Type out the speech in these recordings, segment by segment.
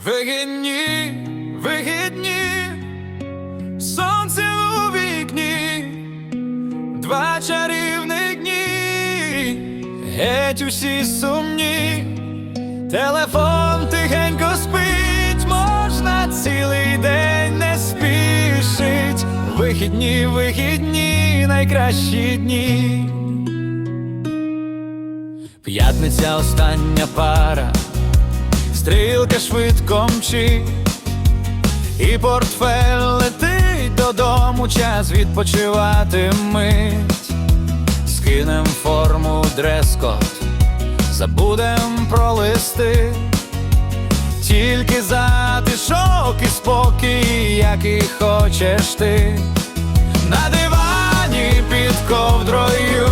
Вигідні, вигідні, сонце у вікні, два чарівних дні, геть усі сумні, телефон тихенько спить, можна цілий день не спішить. Вихідні, вихідні, найкращі дні. П'ятниця остання пара. Стрілка швидко мчить, і портфель летить додому, час відпочивати мить. Скинем форму дрес-код, забудем про листи, тільки затишок і спокій, який хочеш ти. На дивані під ковдрою,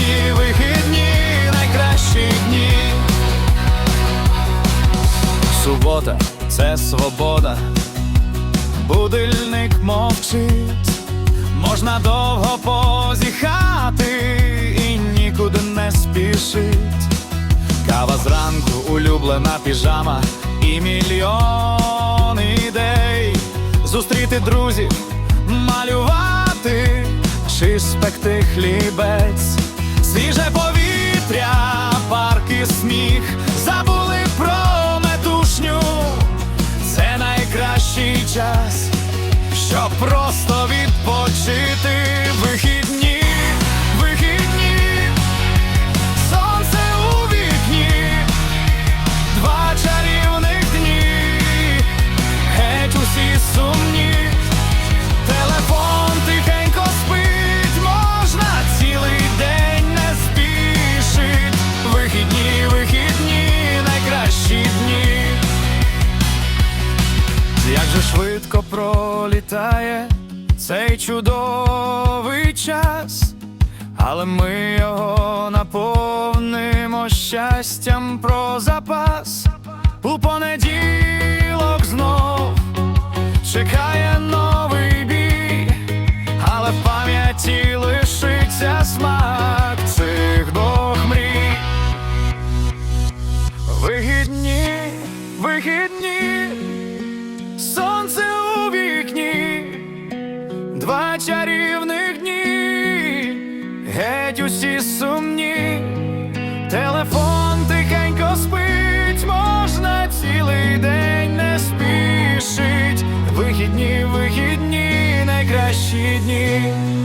Вихідні, вихідні, найкращі дні. Субота це свобода, будильник мовчить, можна довго позіхати і нікуди не спішить. Кава зранку, улюблена піжама і мільйон ідей зустріти друзів, малювати чи спекти хлібець, свіже повітря, Як швидко пролітає цей чудовий час, але ми його наповнимо щастям про запас. У понеділок знов чекає чарівних дні, геть усі сумні, телефон тихенько спить, можна цілий день не спішить. Вихідні, вихідні, найкращі дні.